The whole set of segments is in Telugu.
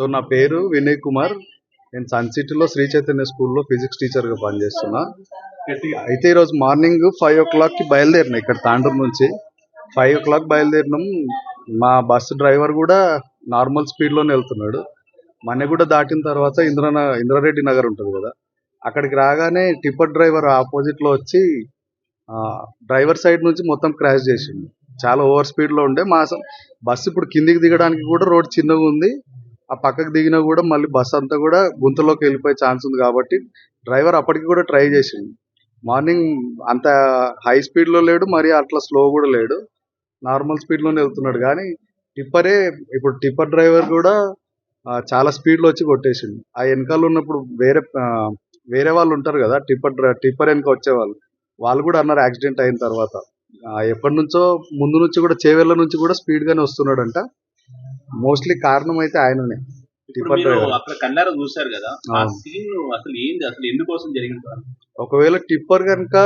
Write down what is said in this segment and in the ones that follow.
సో నా పేరు వినయ్ కుమార్. నేను సన్ సిటీలో శ్రీ చైతన్య స్కూల్లో ఫిజిక్స్ టీచర్గా పనిచేస్తున్నా. అయితే ఈరోజు మార్నింగ్ ఫైవ్ ఓ క్లాక్కి బయలుదేరినా ఇక్కడ తాండూరు నుంచి? ఫైవ్ ఓ క్లాక్ బయలుదేరినాం. మా బస్సు డ్రైవర్ కూడా నార్మల్ స్పీడ్లోనే వెళ్తున్నాడు. మన్నెగూడ దాటిన తర్వాత ఇంద్ర ఇంద్రారెడ్డి నగర్ ఉంటుంది కదా? అక్కడికి రాగానే టిప్పర్ డ్రైవర్ ఆపోజిట్లో వచ్చి డ్రైవర్ సైడ్ నుంచి మొత్తం క్రాష్ చేసిండు. చాలా ఓవర్ స్పీడ్లో ఉండే. మా బస్సు ఇప్పుడు కిందికి దిగడానికి కూడా రోడ్ చిన్నగా ఉంది. ఆ పక్కకు దిగినా కూడా మళ్ళీ బస్ అంతా కూడా గుంతలోకి వెళ్ళిపోయే ఛాన్స్ ఉంది కాబట్టి డ్రైవర్ అప్పటికి కూడా ట్రై చేసిండు. మార్నింగ్ అంత హై స్పీడ్లో లేడు మరి అట్లా స్లో కూడా లేడు. నార్మల్ స్పీడ్లోనే వెళ్తున్నాడు కానీ టిప్పరే ఇప్పుడు టిప్పర్ డ్రైవర్ కూడా చాలా స్పీడ్లో వచ్చి కొట్టేసిండు. ఆ వెనకాల ఉన్నప్పుడు వేరే వేరే వాళ్ళు ఉంటారు కదా టిప్పర్ టిప్పర్ వెనక వచ్చేవాళ్ళు. వాళ్ళు కూడా అన్నారు యాక్సిడెంట్ అయిన తర్వాత. ఎప్పటి నుంచో ముందు నుంచి కూడా చేవెళ్ళ నుంచి కూడా స్పీడ్గానే వస్తున్నాడంట. మోస్ట్లీ కారణం అయితే ఆయననే అక్కడ కళ్ళారా చూశారు కదా ఆ. సీన్ అసలు ఏంది అసలు ఎందుకోసం జరిగింది? ఒకవేళ టిప్పర్ కనుక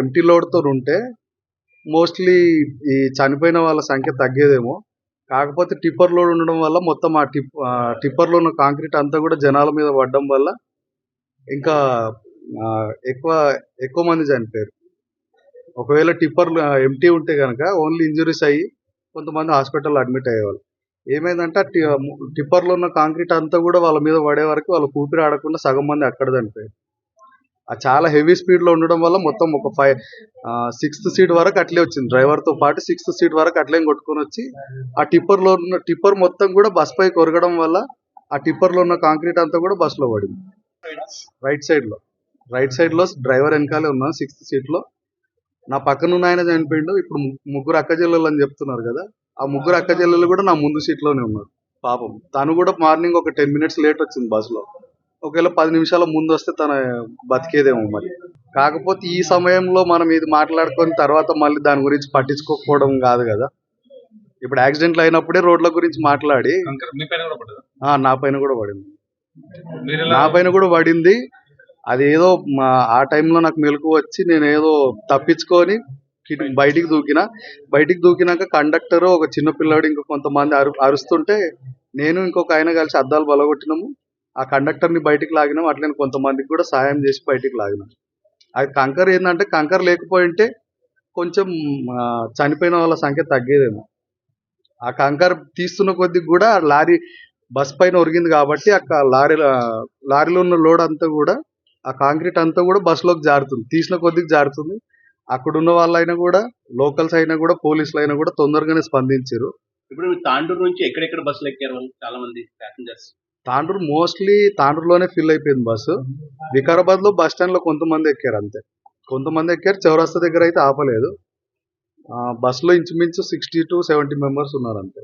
ఎంటీ లోడ్తో ఉంటే మోస్ట్లీ ఈ చనిపోయిన వాళ్ళ సంఖ్య తగ్గేదేమో. కాకపోతే టిప్పర్ లోడ్ ఉండడం వల్ల మొత్తం ఆ టిప్ టిప్పర్లో ఉన్న కాంక్రీట్ అంతా కూడా జనాల మీద పడడం వల్ల ఇంకా ఎక్కువ ఎక్కువ మంది చనిపోయారు. ఒకవేళ టిప్పర్ ఎంటీ ఉంటే కనుక ఓన్లీ ఇంజురీస్ అయ్యి కొంతమంది హాస్పిటల్ అడ్మిట్ అయ్యేవాళ్ళు. ఏమైందంటే టిప్పర్లో ఉన్న కాంక్రీట్ అంతా కూడా వాళ్ళ మీద పడే వరకు వాళ్ళ ఊపిరి ఆడకుండా సగం మంది అక్కడ చనిపోయారు. ఆ చాలా హెవీ స్పీడ్లో ఉండడం వల్ల మొత్తం ఒక ఫైవ్ సిక్స్త్ సీట్ వరకు అట్లే వచ్చింది. డ్రైవర్తో పాటు సిక్స్త్ సీట్ వరకు అట్లే కొట్టుకొని వచ్చి ఆ టిప్పర్లో ఉన్న టిప్పర్ మొత్తం కూడా బస్ పై కొరగడం వల్ల ఆ టిప్పర్లో ఉన్న కాంక్రీట్ అంతా కూడా బస్సులో పడింది. రైట్ సైడ్లో రైట్ సైడ్లో డ్రైవర్ వెనకాలే ఉన్నాను సిక్స్త్ సీట్లో. నా పక్కన ఉన్న ఆయన చనిపోయిండు. ఇప్పుడు ముగ్గురు అక్క చెల్లెలు అని చెప్తున్నారు కదా. ఆ ముగ్గురు అక్క చెల్లెలు కూడా నా ముందు సీట్లోనే ఉన్నారు. పాపం. తను కూడా మార్నింగ్ ఒక టెన్ మినిట్స్ లేట్ వచ్చింది బస్లో ఒకవేళ పది నిమిషాల ముందు వస్తే తన బతికేదేమో మరి. కాకపోతే ఈ సమయంలో మనం ఇది మాట్లాడుకొని తర్వాత మళ్ళీ దాని గురించి పట్టించుకోకపోవడం కాదు కదా. ఇప్పుడు యాక్సిడెంట్లు అయినప్పుడే రోడ్ల గురించి మాట్లాడి. నా పైన కూడా పడింది. నా పైన కూడా పడింది. అది ఏదో ఆ టైంలో నాకు మెలకు వచ్చి నేను ఏదో తప్పించుకొని బయటికి దూకిన బయటికి దూకినాక కండక్టర్ ఒక చిన్న పిల్లాడు ఇంకో కొంతమంది అరు అరుస్తుంటే నేను ఇంకొక ఆయన కలిసి అద్దాలు బలగొట్టినాము. ఆ కండక్టర్ని బయటికి లాగినాం అట్లనే కొంతమందికి కూడా సాయం చేసి బయటికి లాగినాం. అది కంకర్ ఏంటంటే కంకర్ లేకపోయింటే కొంచెం చనిపోయిన వాళ్ళ సంఖ్య తగ్గేదేమో. ఆ కంకర్ తీస్తున్న కొద్దికి కూడా లారీ బస్ పైన ఒరిగింది కాబట్టి ఆ లారీ లారీలో ఉన్న లోడ్ అంతా కూడా ఆ కాంక్రీట్ అంతా కూడా బస్సులోకి జారుతుంది. తీసిన కొద్దికి జారుతుంది. అక్కడ ఉన్న వాళ్ళైనా కూడా లోకల్స్ అయినా కూడా పోలీసులు అయినా కూడా తొందరగానే స్పందించారు ఇప్పుడు తాండూరు నుంచి ఎక్కడెక్కడ బస్సులు ఎక్కారు చాలా మంది ప్యాసింజర్స్ తాండూరు మోస్ట్లీ తాండూరులోనే ఫిల్ అయిపోయింది బస్సు. వికారాబాద్లో బస్ స్టాండ్లో కొంతమంది ఎక్కారు అంతే. కొంతమంది ఎక్కారు చౌరస్తా దగ్గర అయితే ఆపలేదు. బస్సులో ఇంచుమించు సిక్స్టీ టు సెవెంటీ మెంబర్స్ ఉన్నారు అంతే